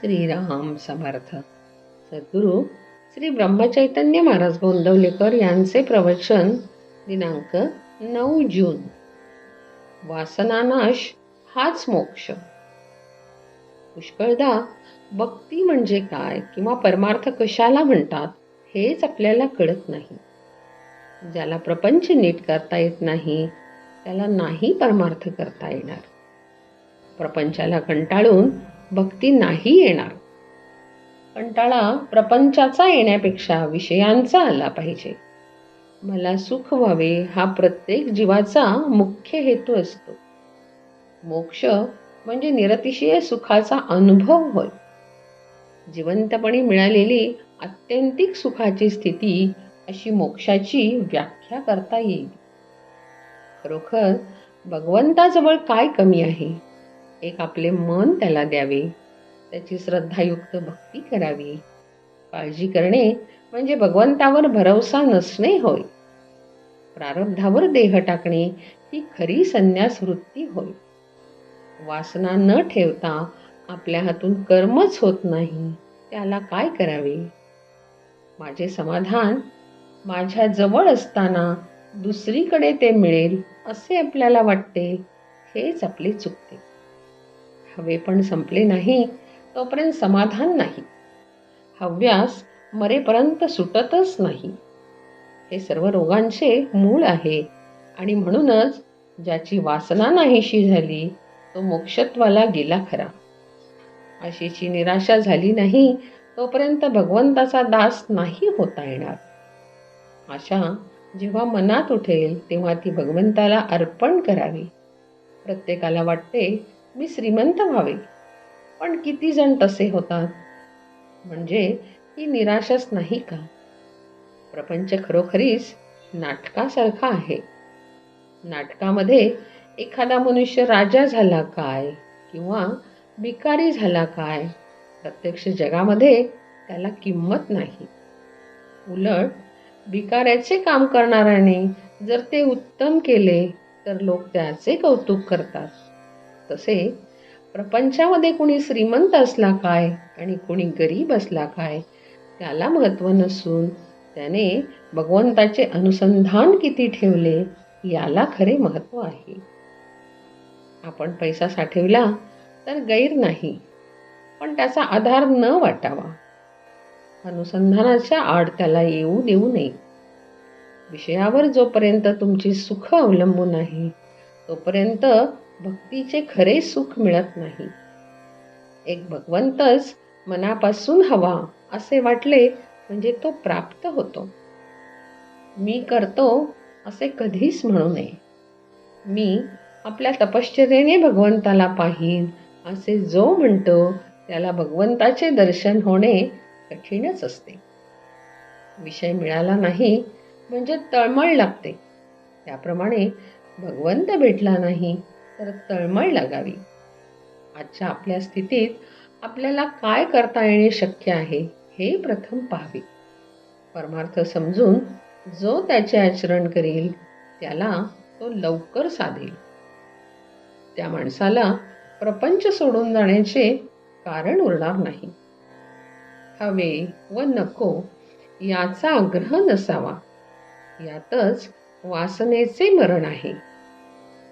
श्रीराम समर्थ. सद्गुरू श्री ब्रह्मचैतन्य महाराज गोंदवलेकर यांचे प्रवचन दिनांक नऊ जून. वासनानाश हाच मोक्ष. पुष्कळदा भक्ती म्हणजे काय किंवा परमार्थ कशाला म्हणतात हेच आपल्याला कळत नाही. ज्याला प्रपंच नीट करता येत नाही त्याला नाही परमार्थ करता येणार. प्रपंचाला कंटाळून भक्ती नाही येणार. कंटाळा प्रपंचाचा येण्यापेक्षा विषयांचा आला पाहिजे. मला सुख व्हावे हा प्रत्येक जीवाचा मुख्य हेतू असतो. मोक्ष म्हणजे निरतिशय सुखाचा अनुभव होय. जिवंतपणे मिळालेली आत्यंतिक सुखाची स्थिती अशी मोक्षाची व्याख्या करता येईल. खरोखर भगवंताजवळ काय कमी आहे? एक आपले मन त्याला द्यावे. त्याची श्रद्धायुक्त भक्ती करावी. काळजी करणे म्हणजे भगवंतावर भरवसा नसणे होय. प्रारब्धावर देह टाकणे ही खरी संन्यास वृत्ती होय. वासना न ठेवता आपल्या हातून कर्मच होत नाही. त्याला काय करावे? माझे समाधान माझ्या जवळ असताना दुसरीकडे ते मिळेल असे आपल्याला वाटते. हेच आपले चुकते. हवे पण संपले नाही तोपर्यंत समाधान नाही. हव्यास मरेपर्यंत सुटतच नाही. हे सर्व रोगांचे मूळ आहे आणि म्हणूनच ज्याची वासना नाहीशी झाली तो मोक्षत्वाला गेला खरा. अशीची निराशा झाली नाही तोपर्यंत भगवंताचा दास नाही होता येणार. आशा जेव्हा मनात उठेल तेव्हा ती भगवंताला अर्पण करावी. प्रत्येकाला वाटते मी श्रीमंत व्हावे. पण किती जण तसे होतात? म्हणजे ही निराशाच नाही का? प्रपंच खरोखरीच नाटकासारखा आहे. नाटकामध्ये एखादा मनुष्य राजा झाला काय? किंवा भिकारी झाला काय? प्रत्यक्ष जगामध्ये त्याला किंमत नाही. उलट भिकाऱ्याचे काम करणाऱ्याने जर ते उत्तम केले तर लोक त्याचे कौतुक करतात. तसे प्रपंचामध्ये कुणी श्रीमंत असला काय आणि कुणी गरीब असला काय त्याला महत्त्व नसून त्याने भगवंताचे अनुसंधान किती ठेवले याला खरे महत्त्व आहे. आपण पैसा साठविला तर गैर नाही पण त्याचा आधार न वाटावा. अनुसंधानाच्या आड त्याला येऊ देऊ नये. विषयावर जोपर्यंत तुमची सुख अवलंबून आहे तोपर्यंत भक्तीचे खरे सुख मिळत नाही. एक भगवंतच मनापासून हवा असे वाटले म्हणजे तो प्राप्त होतो. मी करतो असे कधीच म्हणू नये. मी आपल्या तपश्चर्येने भगवंताला पाहीन असे जो म्हणतो त्याला भगवंताचे दर्शन होणे कठीणच असते. विषय मिळाला नाही म्हणजे तळमळ लागते. त्याप्रमाणे भगवंत भेटला नाही. तर तळमळ लागावी. आजच्या आपल्या स्थितीत आपल्याला काय करता येणे शक्य आहे हे प्रथम पाहावे. परमार्थ समजून जो त्याचे आचरण करील त्याला तो लवकर साधेल. त्या माणसाला प्रपंच सोडून जाण्याचे कारण उरणार नाही. हवे व नको याचा आग्रह नसावा. यातच वासनेचे मरण आहे.